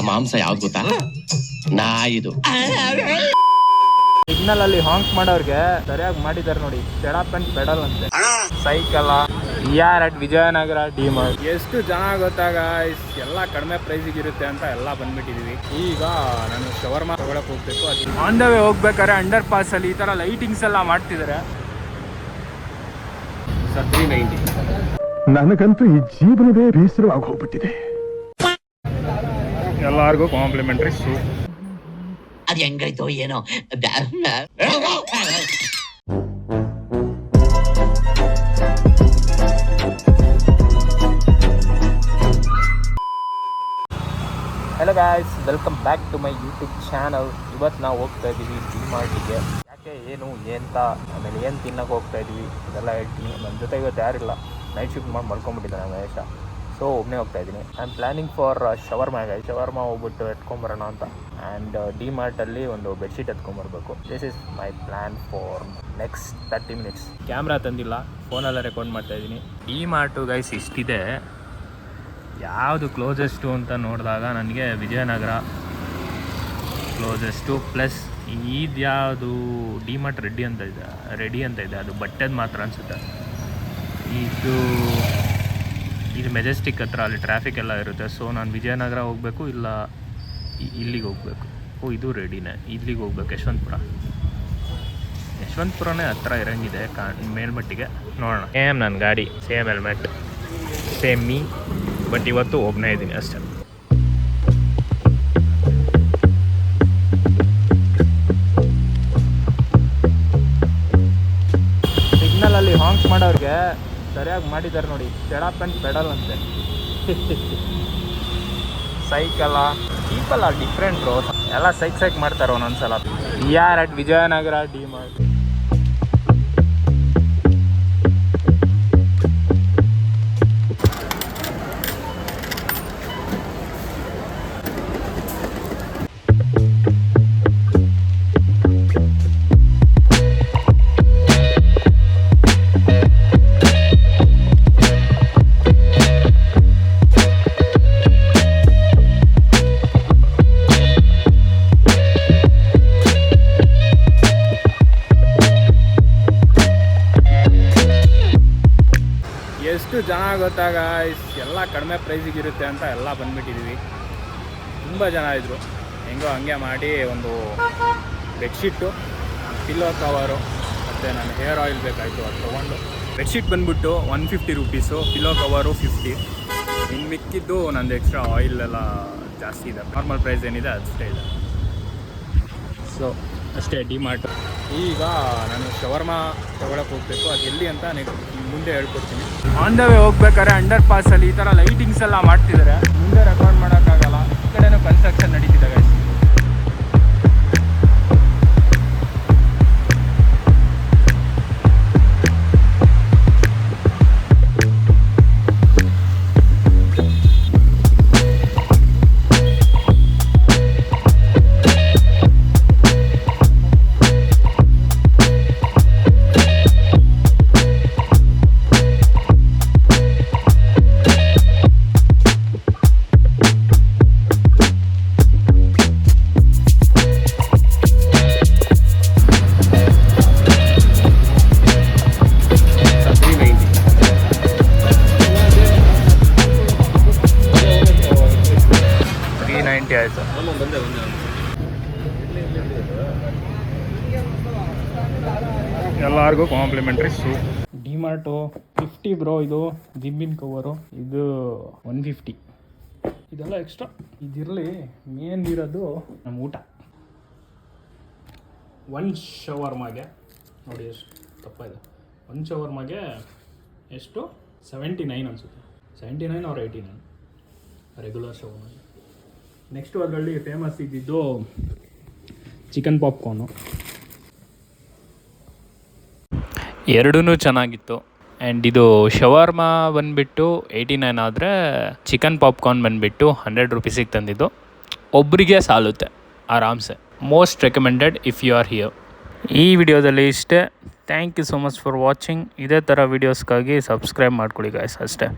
ಆ ಮಾಂಸ ಯಾವ್ದು ಗೊತ್ತಾ? ನಾಯಿದು ಸಿಗ್ನಲ್ ಅಲ್ಲಿ ಹಾಂಕ್ ಮಾಡೋರ್ಗೆ ಸರಿಯಾಗಿ ಮಾಡಿದಾರೆ ನೋಡಿ. ಸ್ಟೆಡಪ್ ಅಂಡ್ ಪೆಡಲ್ ಅಂತೆ. ಸೈಕಲ್ ಯಾರ್ ಅಟ್ ವಿಜಯನಗರ ಡಿ ಮಾರ್ಟ್ ಎಷ್ಟು ಜನ ಗೊತ್ತಾಗ ಎಲ್ಲ ಕಡಿಮೆ ಪ್ರೈಸಿಗೆ ಇರುತ್ತೆ ಅಂತ ಎಲ್ಲ ಬಂದ್ಬಿಟ್ಟಿದೀವಿ. ಈಗ ನಾನು ಶವರ್ಮಾ ತಗೊಳಕ್ ಹೋಗ್ಬೇಕು ಅದು. ಆನ್ ದ ವೇ ಹೋಗ್ಬೇಕಾದ್ರೆ ಅಂಡರ್ ಪಾಸ್ ಅಲ್ಲಿ ಈ ತರ ಲೈಟಿಂಗ್ಸ್ ಎಲ್ಲ ಮಾಡ್ತಿದಾರೆ. ನನಗಂತೂ ಈ ಜೀವನವೇ ಬೇಸರವಾಗಿ ಹೋಗ್ಬಿಟ್ಟಿದೆ. ಎಲ್ಲರಿಗೂ ಕಾಂಪ್ಲಿಮೆಂಟ್ರಿ ಸೂಪ್ ಅದು ಹೆಂಗಾಯ್ತೋ ಏನೋ hello guys welcome back to my YouTube channel ಇವತ್ತು ನಾವು ಹೋಗ್ತಾ ಇದ್ದೀವಿ ಡಿ ಮಾರ್ಟಿಗೆ ಯಾಕೆ ಏನು ಎಂತ ಆಮೇಲೆ ಏನು ತಿನ್ನಕ್ಕೆ ಹೋಗ್ತಾ ಇದ್ದೀವಿ ಇದೆಲ್ಲ ಹೇಳ್ತೀನಿ. ನನ್ನ ಜೊತೆ ಇವತ್ತು ಯಾರಿಲ್ಲ. ನೈಟ್ ಶಿಫ್ಟ್ ಮಾಡಿ ನಾನು ಮಹೇಶ. ಸೊ ಒಬ್ಬನೇ ಹೋಗ್ತಾ ಇದ್ದೀನಿ. I am planning for shawarma guy shawarma ಹೋಗ್ಬಿಟ್ಟು ಎತ್ಕೊಂಬರೋಣ ಅಂತ. ಆ್ಯಂಡ್ ಡಿ ಮಾರ್ಟಲ್ಲಿ ಒಂದು bedsheet ಎತ್ಕೊಂಬರ್ಬೇಕು. This is my plan for next thirty minutes camera ತಂದಿಲ್ಲ. ಫೋನಲ್ಲೇ ರೆಕಾರ್ಡ್ ಮಾಡ್ತಾ ಇದ್ದೀನಿ. ಡಿ ಮಾರ್ಟು ಗೈಸ್ ಇಷ್ಟಿದೆ. ಯಾವುದು ಕ್ಲೋಸೆಸ್ಟು ಅಂತ ನೋಡಿದಾಗ ನನಗೆ ವಿಜಯನಗರ ಕ್ಲೋಸೆಸ್ಟು ಪ್ಲಸ್ ಇದು ಯಾವುದು ಡಿ ಮಾರ್ಟ್ ರೆಡ್ಡಿ ಅಂತ ಇದೆ ರೆಡಿ ಅಂತ ಇದೆ. ಅದು ಬಟ್ಟೆದು ಮಾತ್ರ ಅನಿಸುತ್ತೆ. ಇದು ಇದು ಮೆಜೆಸ್ಟಿಕ್ ಹತ್ರ ಅಲ್ಲಿ ಟ್ರಾಫಿಕ್ ಎಲ್ಲ ಇರುತ್ತೆ. ಸೊ ನಾನು ವಿಜಯನಗರ ಹೋಗಬೇಕು, ಇಲ್ಲ ಇಲ್ಲಿಗೆ ಹೋಗಬೇಕು. ಓ, ಇದು ರೆಡಿನೇ. ಇಲ್ಲಿಗೆ ಹೋಗ್ಬೇಕು, ಯಶವಂತಪುರ. ಯಶವಂತಪುರನೇ ಹತ್ರ ಇರಂಗಿದೆ ಕಾ, ಮೇಲ್ಮಟ್ಟಿಗೆ. ನೋಡೋಣ. ಸೇಮ್ ನನ್ನ ಗಾಡಿ, same helmet, same me, but ಇವತ್ತು ಒಬ್ಬನೇ ಇದ್ದೀನಿ ಅಷ್ಟೇ. ಸಿಗ್ನಲ್ ಅಲ್ಲಿ ಹಾಂಕ್ ಮಾಡೋರ್ಗೆ ಸರಿಯಾಗಿ ಮಾಡಿದ್ದಾರೆ ನೋಡಿ. ಸ್ಟೆಡಪ್ ಅಂಡ್ ಪೆಡಲ್ ಅಂತೆ ಸೈಕಲ್ಲ ಪೀಪಲ್ ಆರ್ ಡಿಫ್ರೆಂಟ್ ಎಲ್ಲ ಸೈಕ್ ಸೈಕ್ ಮಾಡ್ತಾರೆ ಒಂದೊಂದ್ಸಲ. ಯಾರ್ ಅಟ್ ವಿಜಯನಗರ ಡಿ ಮಾರ್ಟ್. ಎಷ್ಟು ಜನ ಗೊತ್ತಾಗ ಎಲ್ಲ ಕಡಿಮೆ ಪ್ರೈಸಿಗೆ ಇರುತ್ತೆ ಅಂತ ಎಲ್ಲ ಬಂದ್ಬಿಟ್ಟಿದ್ದೀವಿ ತುಂಬ ಜನ ಇದ್ದರು ಹೆಂಗೋ ಹಂಗೆ ಮಾಡಿ ಒಂದು ಬೆಡ್ಶೀಟು ಪಿಲ್ಲೋ ಕವರು ಮತ್ತು ನನ್ನ ಹೇರ್ ಆಯಿಲ್ ಬೇಕಾಯಿತು ಅದು ತೊಗೊಂಡು. ಬೆಡ್ಶೀಟ್ ಬಂದ್ಬಿಟ್ಟು one fifty rupees pillow cover fifty ಇನ್ನು ಮಿಕ್ಕಿದ್ದು ನಂದು ಎಕ್ಸ್ಟ್ರಾ ಆಯಿಲ್ ಎಲ್ಲ ಜಾಸ್ತಿ ಇದೆ. ನಾರ್ಮಲ್ ಪ್ರೈಸ್ ಏನಿದೆ ಅಷ್ಟೇ ಇದೆ. ಸೊ ಅಷ್ಟೇ ಡಿ ಮಾರ್ಟ್ ಈಗ ನಾನು ಶವರ್ಮಾ ತಗೊಳಕ್ಕೆ ಹೋಗಬೇಕು. ಅದು ಎಲ್ಲಿ ಅಂತ ಮುಂದೆ ಹೇಳ್ಕೊಡ್ತೀನಿ. ಆನ್ ದ ವೇ ಹೋಗ್ಬೇಕಾದ್ರೆ ಅಂಡರ್ ಪಾಸಲ್ಲಿ ಈ ಥರ ಲೈಟಿಂಗ್ಸ್ ಎಲ್ಲ ಮಾಡ್ತಿದ್ದಾರೆ. ಮುಂದೆ ರೆಕಾರ್ಡ್ ಮಾಡೋಕ್ಕಾಗಲ್ಲ. ಈ ಕಡೆನೂ ಕನ್ಸ್ಟ್ರಕ್ಷನ್ ಎಲ್ಲರಿಗೂ complimentary soup DMart fifty bro ಇದು ಜಿಮ್ಮಿನ ಕವರು ಇದು ಒನ್ ಫಿಫ್ಟಿ ಇದೆಲ್ಲ ಎಕ್ಸ್ಟ್ರಾ ಇದಿರಲಿ ಮೇನ್ ಇರೋದು ನಮ್ಮ ಊಟ. ಒನ್ ಶವರ್ಮಾಗೆ ನೋಡಿ ಎಷ್ಟು ತಪ್ಪ ಇದೆ ಒನ್ ಶವರ್ಮಾಗೆ ಎಷ್ಟು? ಸೆವೆಂಟಿ ನೈನ್ ಅನಿಸುತ್ತೆ. ಸೆವೆಂಟಿ ನೈನ್ ಅವ್ರ ಏಯ್ಟಿ ನೈನ್ ರೆಗ್ಯುಲರ್ ಶವರ್ಮಾಗೆ ನೆಕ್ಸ್ಟು ಅದರಲ್ಲಿ ಫೇಮಸ್ ಇದ್ದಿದ್ದು ಚಿಕನ್ ಪಾಪ್ಕಾರ್ನು ಎರಡೂ ಚೆನ್ನಾಗಿತ್ತು. ಆ್ಯಂಡ್ ಇದು ಶವರ್ಮಾ ಬಂದುಬಿಟ್ಟು ಏಯ್ಟಿ ನೈನ್ ಆದರೆ ಚಿಕನ್ ಪಾಪ್ಕಾರ್ನ್ ಬಂದುಬಿಟ್ಟು ಹಂಡ್ರೆಡ್ ರುಪೀಸಿಗೆ ತಂದಿದ್ದು. ಒಬ್ಬರಿಗೆ ಸಾಲುತ್ತೆ, ಆರಾಮ್ಸೆ. Most recommended if you are here ಈ ವಿಡಿಯೋದಲ್ಲಿ ಇಷ್ಟೇ. Thank you so much for watching ಇದೇ ಥರ ವೀಡಿಯೋಸ್ಗಾಗಿ ಸಬ್ಸ್ಕ್ರೈಬ್ ಮಾಡ್ಕೊಳ್ಳಿ ಗಾಯ್ಸ್ ಅಷ್ಟೇ.